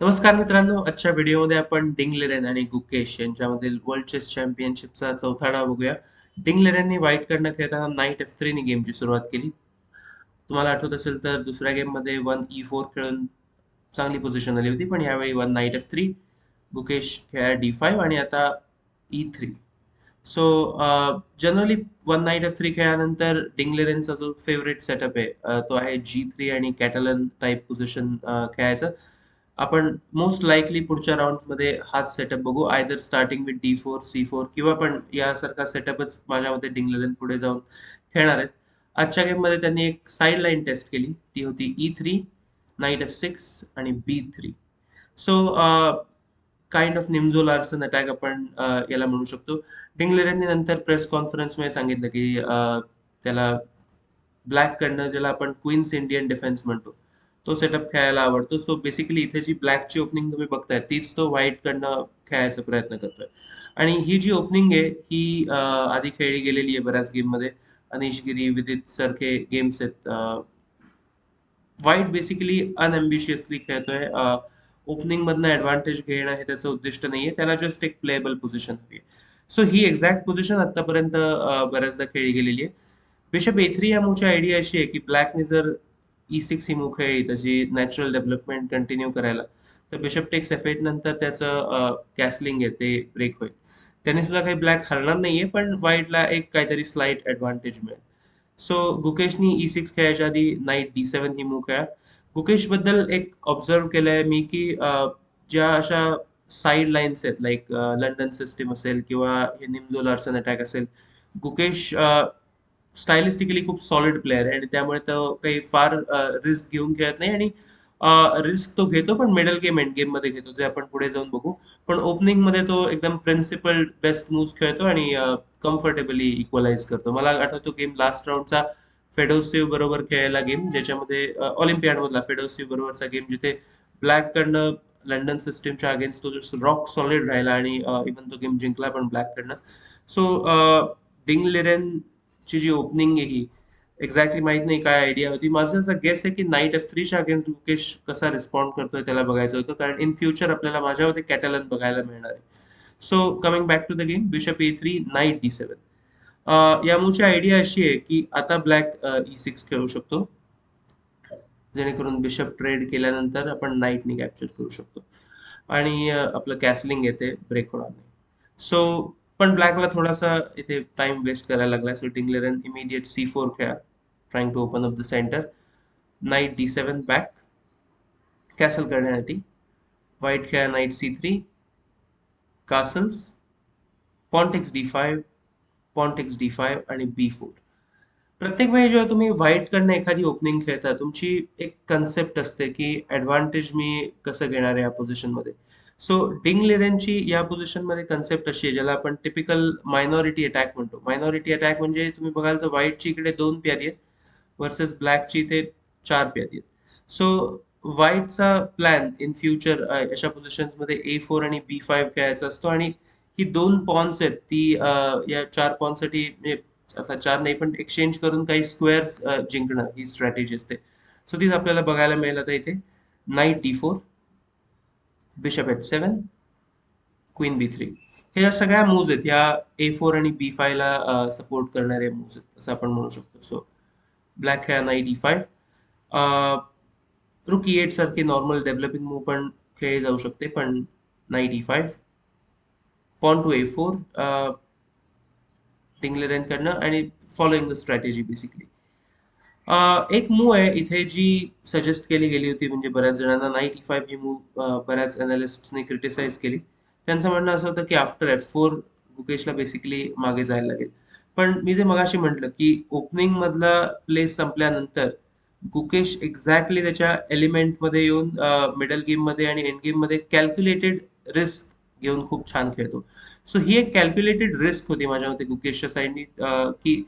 नमस्कार मित्रांनो आजच्या व्हिडिओमध्ये आपण डिंग लेरेन आणि गुकेश यांच्यामधील वर्ल्ड चेस चॅम्पियनशिपचा चौथा डाव बघूया. डिंग लेरेनने व्हाईट कडनं खेळताना नाईट एफ थ्रीने गेमची सुरुवात केली. तुम्हाला आठवत असेल तर दुसऱ्या गेममध्ये वन ई फोर खेळून चांगली पोझिशन आली होती पण यावेळी one knight f three Gukesh खेळा डी फाईव्ह आणि आता e three. So generally one knight f three खेळल्यानंतर डिंगलेरेनचा जो फेवरेट सेटअप आहे तो आहे जी थ्री आणि कॅटलन टाईप पोझिशन खेळायचं. आपण मोस्ट लाईकली पुढच्या राऊंडमध्ये हाच सेटअप बघू. Either starting with d four c four किंवा पण यासारखा सेटअपच माझ्या डिंगलेलन डिंगलेरन पुढे जाऊन खेळणार आहेत. आजच्या गेममध्ये त्यांनी एक साईड लाईन टेस्ट केली. ती होती e three knight f six आणि b three so kind of Nimzo Larsen attack आपण uh, याला म्हणू शकतो. डिंगलेरनने नंतर प्रेस कॉन्फरन्समध्ये सांगितलं की uh, त्याला ब्लॅक कडनं ज्याला आपण क्वीन्स इंडियन डिफेन्स म्हणतो. तो सेटअप खेळायला आवडतो. सो बेसिकली इथे जी ब्लॅकची ओपनिंग तुम्ही बघताय तीच तो व्हाईट कडनं खेळायचा प्रयत्न करतोय. आणि ही जी ओपनिंग आहे ही आधी खेळली गेलेली आहे बऱ्याच गेममध्ये अनिश गिरी विदित सारखे गेम्स आहेत. व्हाईट बेसिकली अनएम्बिशियसली खेळतोय. ओपनिंग मधनं ऍडव्हान्टेज घेणं हे त्याचं उद्दिष्ट नाहीये. त्याला जस्ट एक प्लेएबल पोझिशन हवी आहे. सो ही एक्झॅक्ट पोझिशन आतापर्यंत बऱ्याचदा खेळली गेलेली आहे. बिशप ए थ्री या मूवची आयडिया अशी आहे की ब्लॅकने जर E ई सिक्स ही मूव आहे त्याची नॅचरल डेव्हलपमेंट कंटिन्यू करायला. तर बिशप टेक्स एफ एट नंतर त्याचं कॅसलिंग आहे ते ब्रेक होईल. त्याने सुद्धा काही ब्लॅक हरणार नाहीये पण व्हाईटला एक काहीतरी स्लाईट ऍडव्हान्टेज मिळेल. सो गुकेशनी e ई सिक्स खेळायच्या आधी नाईट डी सेवन ही मूव खेळा गुकेशबद्दल एक ऑब्झर्व केलंय मी की ज्या अशा साईड लाईन्स आहेत लाईक लंडन सिस्टीम असेल किंवा हे निमझो लार्सन अटॅक असेल गुकेश स्टायलिस्टिकली खूप सॉलिड प्लेअर आहे आणि त्यामुळे तो काही फार रिस्क घेऊन खेळत नाही आणि रिस्क तो घेतो पण मिडल गेम एंड गेममध्ये घेतो ते आपण पुढे जाऊन बघू. पण ओपनिंगमध्ये तो एकदम प्रिन्सिपल बेस्ट मूव्स खेळतो आणि कम्फर्टेबली इक्वलाइज करतो. मला आठवतो गेम लास्ट राऊंडचा फेडोसिव बरोबर खेळायला गेम ज्याच्यामध्ये ऑलिम्पियाड मधला फेडोसिव बरोबरचा गेम जिथे ब्लॅक कडनं लंडन सिस्टीमच्या अगेन्स्ट तो रॉक सॉलिड राहिला आणि इव्हन तो गेम जिंकला पण ब्लॅक कडनं सो डिंग लिरेन ची जी ओपनिंग आहे ही. एक्झॅक्टली माहीत नाही काय आयडिया होती. माझं असं गेस आहे की नाईट एफ थ्रीच्या अगेन्स्ट मुकेश कसा रिस्पॉन्ड करतोय त्याला बघायचं होतं. कारण इन फ्युचर आपल्याला माझ्या कॅटलन बघायला मिळणार आहे. So coming back to the game bishop a three knight d seven या मूवची आयडिया अशी आहे की आता ब्लॅक ई सिक्स खेळू शकतो. जेणेकरून बिशप ट्रेड केल्यानंतर आपण नाईटनी कॅप्चर करू शकतो. आणि आपलं कॅसलिंग येते. ब्रेक होणार नाही. सो पण ब्लॅकला थोडासा इथे टाइम वेस्ट करायला लागला so Ding Liren immediate c four खेळा. Trying to open up the centre knight d seven back castle करण्यासाठी. व्हाईट खेळा knight c three castles pawn takes d five pawn takes d five आणि बी four प्रत्येक वेळी जेव्हा तुम्ही व्हाईटकडनं एखादी opening खेळता तुमची एक कन्सेप्ट असते की ॲडव्हान्टेज मी कसं घेणार आहे या पोझिशनमध्ये मध्ये? सो डिंग लेरेनची या पोझिशनमध्ये कन्सेप्ट अशी आहे ज्याला आपण टिपिकल मायनॉरिटी अटॅक म्हणतो. मायनॉरिटी अटॅक म्हणजे तुम्ही बघाल तर व्हाईटची इकडे दोन प्यादी आहेत वर्सेस ब्लॅकची इथे चार प्यादी आहेत. सो व्हाईटचा प्लॅन इन फ्युचर अशा पोझिशन्समध्ये ए फोर आणि बी फाईव्ह खेळायचा असतो. आणि ही दोन पॉन्स आहेत ती या चार पॉन्ससाठी म्हणजे आता चार नाही पण एक्सचेंज करून काही स्क्वेअर्स जिंकणं ही स्ट्रॅटेजी असते सो तीच आपल्याला बघायला मिळेल आता इथे. Knight d four bishop h seven queen b three हे या सगळ्या मूव्ज आहेत. या ए फोर आणि बी ला सपोर्ट करणाऱ्या मूव्ज आहेत असं आपण म्हणू शकतो. सो ब्लॅक खेळा knight e five e eight सारखी नॉर्मल डेव्हलपिंग मूव पण खेळली जाऊ शकते पण नाही d five pawn to a four Ding Liren करणं आणि फॉलोइंग द स्ट्रॅटेजी बेसिकली एक मूव आहे इथे जी सजेस्ट केली गेली होती म्हणजे बऱ्याच जणांना नाईटी फाईव्ह e ही मूव बऱ्याच अनालिस्टने क्रिटिसाइज केली. त्यांचं म्हणणं असं होतं की आफ्टर एफ फोर गुकेशला बेसिकली मागे जायला लागेल. पण मी जे मगाशी म्हटलं की ओपनिंग मधला प्लेस संपल्यानंतर गुकेश एक्झॅक्टली त्याच्या एलिमेंटमध्ये येऊन मिडल गेममध्ये आणि एंड गेममध्ये कॅल्क्युलेटेड रिस्क घेऊन खूप छान खेळतो. सो ही एक कॅल्क्युलेटेड रिस्क होती माझ्या मते गुकेशच्या साईडनी की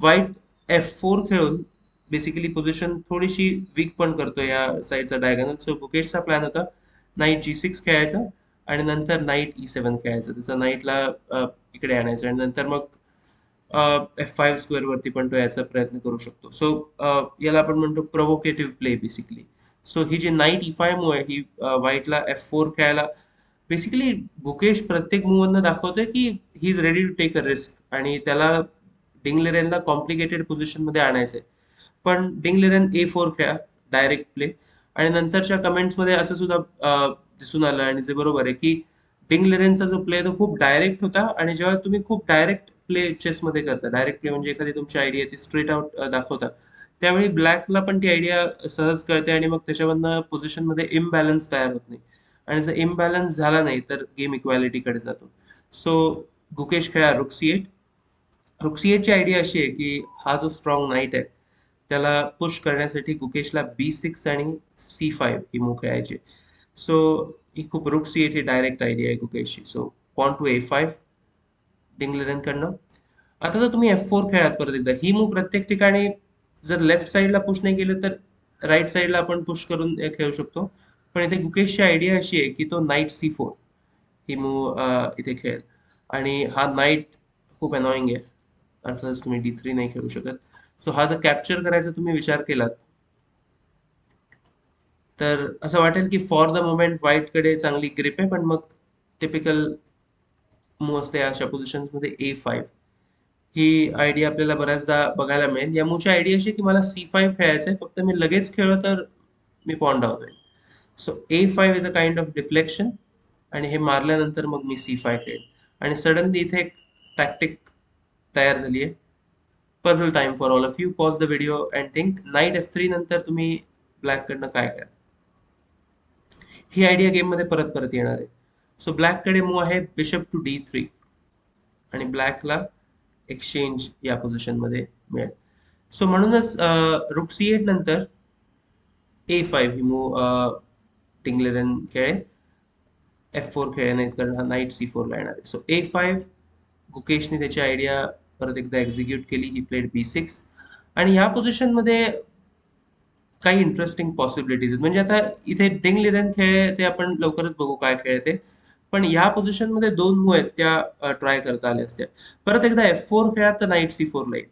वाईट एफ फोर खेळून बेसिकली पोझिशन थोडीशी वीक पण करतो या साईडचा डायगनल सो गुकेशचा प्लॅन होता नाईट जी सिक्स खेळायचा आणि नंतर नाईट ई सेवन खेळायचं. त्याचा नाईटला इकडे आणायचं आणि नंतर मग एफ फाईव्ह स्क्वेअर वरती पण तो याचा प्रयत्न करू शकतो. सो याला आपण म्हणतो प्रोव्होकेटिव्ह प्ले बेसिकली सो ही जी नाईट ई फाय मूव आहे ही व्हाईटला एफ फोर खेळायला बेसिकली गुकेश प्रत्येक मूव दाखवतोय की he is ready to take a risk आणि त्याला डिंगलेरेनला कॉम्प्लिकेटेड पोझिशनमध्ये आहे पण डिंगलेरन ए फोर खेळा डायरेक्ट प्ले आणि नंतरच्या कमेंट्समध्ये असं सुद्धा दिसून आलं आणि जे बरोबर आहे की डिंगलेरेनचा जो प्ले तो खूप डायरेक्ट होता आणि जेव्हा तुम्ही खूप डायरेक्ट प्ले चेस मध्ये करता डायरेक्ट प्ले म्हणजे एखादी तुमची आयडिया ती स्ट्रेट आउट दाखवता त्यावेळी ब्लॅकला पण ती आयडिया सहज कळते आणि मग त्याच्यावरनं पोझिशनमध्ये इम्बॅलन्स तयार होत नाही. आणि जर इम्बॅलन्स झाला नाही तर गेम इक्वॅलिटीकडे जातो. सो गुकेश खेळा रुक्सी एट रुक्सी एटची आयडिया अशी आहे की हा जो स्ट्रॉंग नाईट आहे त्याला पुश करण्यासाठी गुकेशला बी सिक्स आणि सी फाईव्ह ही मूव खेळायची सो ही खूप रुक सी एट ही डायरेक्ट आयडिया आहे गुकेशची. So pawn to a five डिंगलरनकडनं. आता जर तुम्ही एफ फोर खेळात परत एकदा ही मूव प्रत्येक ठिकाणी जर लेफ्ट साईडला पुश नाही केलं तर राईट साईडला आपण पुश करून खेळू शकतो. पण इथे गुकेशची आयडिया अशी आहे की तो नाईट सी फोर ही मूव इथे खेळेल. आणि हा नाईट खूप अनॉईंग आहे. अर्थातच तुम्ही डी थ्री नाही खेळू शकत. सो हा जर कॅप्चर करायचा तुम्ही विचार केलात तर असं वाटेल की फॉर द मोमेंट व्हाईटकडे चांगली ग्रिप आहे पण मग टिपिकल मूव असते अशा पोझिशन्समध्ये ए फाईव्ह ही आयडिया आपल्याला बऱ्याचदा बघायला मिळेल. या मूच्या आयडिया अशी की मला सी फाईव्ह खेळायचं आहे फक्त मी लगेच खेळलो तर मी पॉन्ड आउट होईल. So a five is a kind of deflection आणि हे मारल्यानंतर मग मी सी फाय खेळेन. आणि सडनली इथे एक टॅक्टिक तयार झाली आहे. Puzzle time for all of you pause the video and think knight f three नंतर तुम्ही ब्लॅककडनं काय करा? ही आयडिया गेममध्ये परत परत येणार आहे. सो ब्लॅककडे मूव आहे बिशप टू डी थ्री आणि ब्लॅकला एक्सचेंज या पोझिशनमध्ये मिळेल. सो म्हणूनच रुक सी एट नंतर ए फाईव्ह ही मूव टिंगलेरन खेळे एफ फोर खेळण्यात कारण हा नाईट सी फोरला येणार आहे. सो ए फाईव्ह गुकेशने त्याची आयडिया परत एकदा एक्झिक्यूट केली ही प्लेड बी सिक्स आणि या पोझिशनमध्ये काही इंटरेस्टिंग पॉसिबिलिटीज आहेत. म्हणजे आता इथे डिंग लिरन खेळ ते आपण लवकरच बघू काय खेळ ते. पण या पोझिशनमध्ये दोन मूव आहेत त्या ट्राय करता आल्या असत्या. परत एकदा एफ फोर खेळात तर नाईट सी फोर लाइट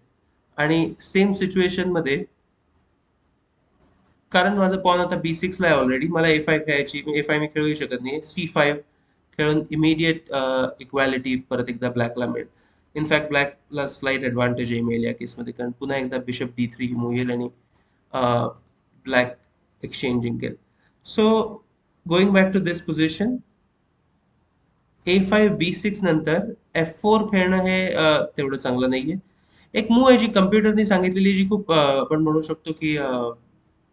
आणि सेम सिच्युएशनमध्ये कारण माझं पॉन आता बी सिक्सला आहे ऑलरेडी मला ए फाय खेळायची ए फाय मी खेळू शकत नाही सी फाईव्ह खेळून इमिडिएट इक्वॅलिटी परत एकदा ब्लॅकला मिळेल. इनफॅक्ट ब्लॅकला स्लाईट ॲडव्हान्टेज आहे मेल या केसमध्ये कारण पुन्हा एकदा बिशप डी थ्री ही मूव येईल आणि ब्लॅक एक्सचेंज जिंकेल so going back to this position a five b six नंतर एफ फोर खेळणं हे तेवढं चांगलं नाहीये। एक मूव आहे जी कम्प्युटरनी सांगितलेली जी खूप आपण म्हणू शकतो की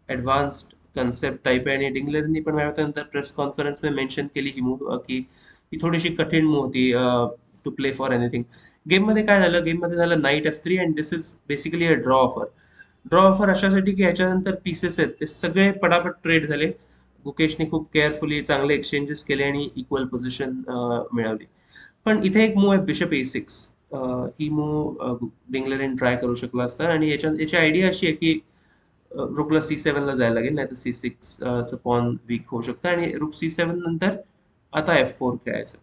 ॲडव्हान्स्ड कन्सेप्ट टाईप आहे आणि डिंगलरनी पण नंतर प्रेस कॉन्फरन्स में मेन्शन केली ही मूव की ही थोडीशी कठीण मूव होती टू प्ले फॉर एनिथिंग गेममध्ये काय झालं? गेममध्ये झालं knight f three and this is basically a draw offer draw offer अशासाठी की याच्यानंतर पीसेस आहेत ते सगळे पटापट ट्रेड झाले. गुकेशने खूप केअरफुली चांगले एक्सचेंजेस केले आणि इक्वल पोझिशन मिळवली. पण इथे एक मूव आहे बिशप ए सिक्स ही मूव डिंगलरेन ट्राय करू शकला असता आणि याच्या याची आयडिया अशी आहे की रुकला सी सेवनला जायला लागेल नाही तर सी सिक्स पॉन वीक होऊ शकतं आणि रुक सी सेवन नंतर आता एफ फोर खेळायचं.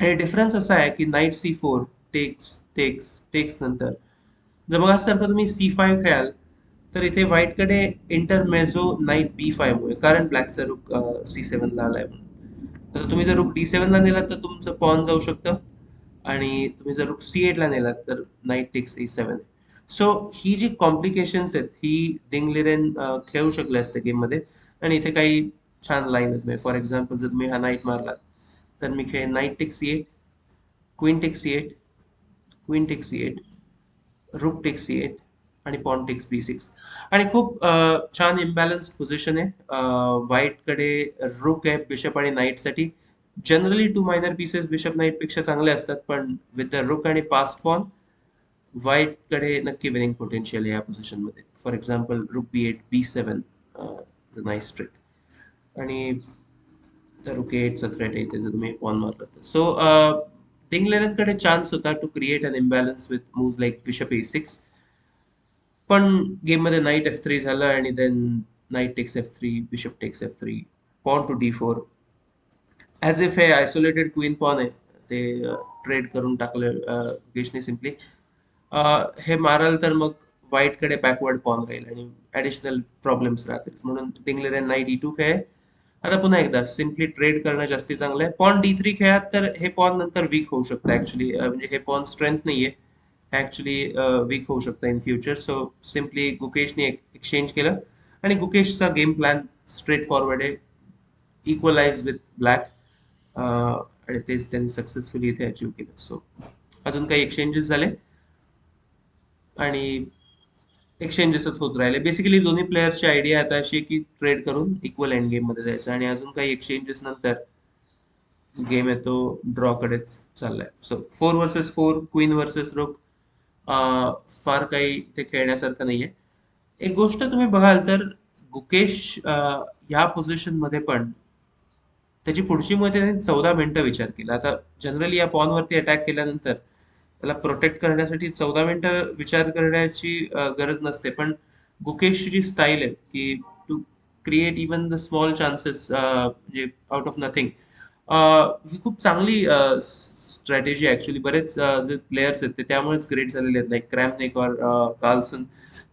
आणि डिफरन्स असा आहे की knight c four takes takes takes नंतर. जर बघा सारखं तुम्ही सी फाईव्ह खेळाल तर इथे व्हाईटकडे इंटरमेझो नाईट बी फाईव्ह मुळे कारण ब्लॅकचा रुक सी सेव्हनला आहे म्हणून. तर तुम्ही जर रुक डी सेव्हनला नेलात तर तुमचं पॉन जाऊ शकतं. आणि तुम्ही जर रुक सी एटला नेलात तर नाईट टेक्स ए आहे सो ही जी कॉम्प्लिकेशन्स आहेत ही डिंगलिरेन खेळू शकले असते गेममध्ये आणि इथे काही छान लाईन आहेत. म्हणजे, फॉर एक्झाम्पल जर तुम्ही हा नाईट मारलात तर मी खेळेन knight takes c eight queen takes c eight queen takes c eight rook takes c eight आणि पॉन टेक्स बी सिक्स आणि खूप छान इम्बॅलन्स पोझिशन आहे. व्हाईटकडे रुक आहे बिशप आणि नाईटसाठी generally two minor pieces bishop नाईटपेक्षा चांगले असतात पण विथ द रुक आणि पास्ट पॉन व्हाईटकडे नक्की विनिंग पोटेन्शियल आहे या पोझिशनमध्ये for example rook b eight b seven nice trick आणि तर ओके एट सतरा आहे इथे जर तुम्ही पॉन मारलं तर सो डिंगलेरनकडे चान्स होता to create an imbalance with move like bishop A six पण गेममध्ये नाईट एफ थ्री झालं आणि then knight takes F three bishop takes F three pawn to D four as if हे isolated queen pawn आहे ते uh, trade करून टाकलं uh, गेशने simply uh, हे माराल तर मग व्हाईटकडे बॅकवर्ड पॉन राहील आणि ऍडिशनल प्रॉब्लेम्स राहतील. म्हणून डिंगलेरन नाईट ई टू खेळ. आता पुन्हा एकदा सिम्पली ट्रेड करणं जास्ती चांगलं आहे. पॉन डी थ्री खेळात तर हे पॉन नंतर वीक होऊ शकतं ऍक्च्युली म्हणजे हे पॉन स्ट्रेंथ नाहीये. ऍक्च्युली वीक होऊ शकतं इन फ्युचर सो सिम्पली गुकेशने एक्सचेंज केलं. आणि गुकेशचा गेम प्लॅन स्ट्रेट फॉरवर्ड आहे इक्वलाइज विथ ब्लॅक आणि तेच त्यांनी सक्सेसफुली इथे अचीव्ह केलं. सो अजून काही एक्सचेंजेस झाले. आणि एक्सचेंजेसच होत राहिले. बेसिकली दोन्ही प्लेयर्सची आयडिया आता अशी आहे की ट्रेड करून इक्वल एंड गेममध्ये जायचं आणि अजून काही एक्सचेंजेस नंतर गेम येतो ड्रॉ कडेच चाललाय. So four versus four queen versus rook फार काही ते खेळण्यासारखं नाहीये. एक गोष्ट तुम्ही बघाल तर गुकेश ह्या पोझिशनमध्ये पण त्याची पुढची मध्ये चौदा मिनिटं विचार केला. आता जनरली या पॉन वरती अटॅक केल्यानंतर त्याला प्रोटेक्ट करण्यासाठी चौदा मिनिटं विचार करण्याची गरज नसते. पण गुकेशची जी स्टाईल आहे की to create even the small chances म्हणजे आउट ऑफ नथिंग ही खूप चांगली स्ट्रॅटेजी ॲक्च्युली बरेच जे प्लेयर्स आहेत ते त्यामुळेच ग्रेट झालेले आहेत लाईक क्रॅमनेक और कार्लसन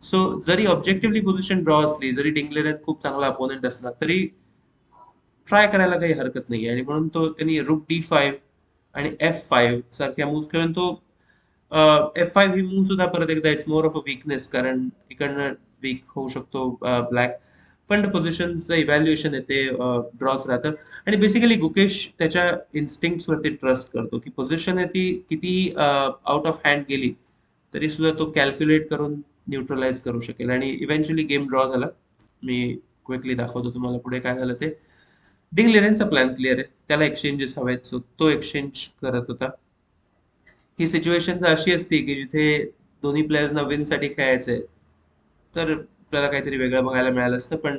सो जरी ऑब्जेक्टिव्हली पोझिशन ड्रॉ असली जरी डिंगलेर खूप चांगला अपोनेंट असला तरी ट्राय करायला काही हरकत नाही आणि म्हणून तो त्यांनी रुक डी फाईव्ह आणि एफ फाईव्ह सारख्या मूव्ह करून तो एफ फाईव्ह ही मूव्ह सुद्धा परत एकदा it's more of a weakness कारण इकडनं वीक होऊ शकतो ब्लॅक पण पोझिशनचं इव्हॅल्युएशन आहे ते ड्रॉच राहतं. आणि बेसिकली गुकेश त्याच्या इन्स्टिंक्टवरती ट्रस्ट करतो की पोझिशन आहे ती किती आउट ऑफ हँड गेली तरी सुद्धा तो कॅल्क्युलेट करून न्यूट्रलाइज करू शकेल. आणि इव्हेंच्युअली गेम ड्रॉ झाला. मी क्विकली दाखवतो तुम्हाला पुढे काय झालं ते. डिंग लेरेनचा प्लॅन क्लिअर आहे. त्याला एक्सचेंजेस हवेत. सो तो एक्सचेंज करत होता. ही सिच्युएशन अशी असती की जिथे दोन्ही प्लेयर्सना विनसाठी खेळायचंय तर आपल्याला काहीतरी वेगळं बघायला मिळालं असतं. पण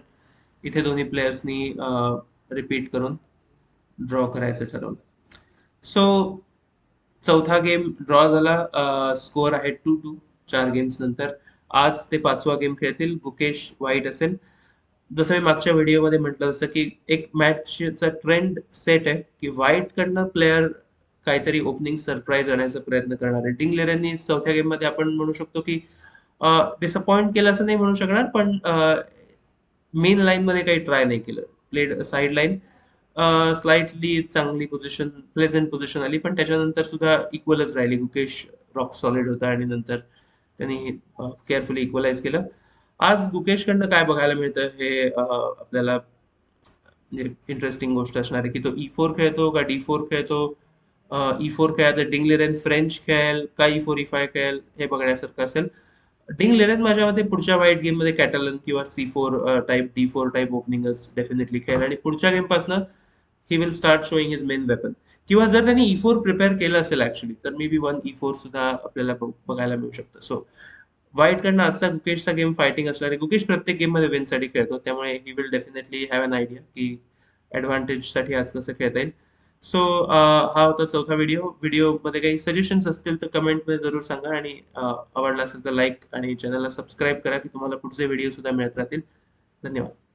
इथे दोन्ही प्लेयर्सनी रिपीट करून ड्रॉ करायचं ठरवलं. सो चौथा गेम ड्रॉ झाला. स्कोअर आहे टू टू चार गेम्स नंतर. आज ते पाचवा गेम खेळतील गुकेश वाईट असेल. जसं मी मागच्या व्हिडिओमध्ये म्हटलं जसं की एक मॅचचा ट्रेंड सेट आहे की वाईटकडनं प्लेयर काहीतरी ओपनिंग सरप्राईज आणायचा प्रयत्न करणार आहे. यांनी चौथ्या गेममध्ये आपण म्हणू शकतो की डिसअपॉइंट केलं असं नाही म्हणू शकणार पण मेन लाईन मध्ये काही ट्राय नाही केलं. प्लेड साईड लाईन स्लाइटली चांगली पोझिशन प्लेझेंट पोझिशन आली पण त्याच्यानंतर सुद्धा इक्वलच राहिली. गुकेश रॉक सॉलिड होता आणि नंतर त्यांनी केअरफुली इक्वलाइज केलं. आज गुकेशकडनं काय बघायला मिळतं हे आपल्याला म्हणजे इंटरेस्टिंग गोष्ट असणार आहे की तो e ई फोर खेळतो का डी फोर खेळतो? ई फोर काय तर डिंग लेरेन फ्रेंच खेळेल का ई फोर ई फाय खेळेल हे बघण्यासारखं असेल. डिंग लेरेन माझ्या मते पुढच्या वाईट गेममध्ये कॅटलन किंवा C four type D four type ओपनिंगच definitely खेळेल. आणि पुढच्या गेमपासून he will start showing his main weapon किंवा जर त्यांनी ई फोर प्रिपेअर केलं असेल ऍक्च्युली तर maybe one E four सुद्धा आपल्याला बघ- बघायला मिळू शकतं. सो वाईट कडनं आजचा गुकेशचा गेम फायटिंग असणार आहे. गुकेश प्रत्येक गेममध्ये विनसाठी साठी खेळतो त्यामुळे he will definitely have an idea की ऍडव्हान्टेजसाठी आज कसं खेळता येईल. सो uh, हा होता चौथा व्हिडिओ व्हिडिओमध्ये काही सजेशन्स असतील तर कमेंटमध्ये जरूर सांगा आणि uh, आवडला असेल तर लाईक आणि चॅनलला सबस्क्राईब करा की तुम्हाला पुढचे व्हिडिओ सुद्धा मिळत राहतील. धन्यवाद.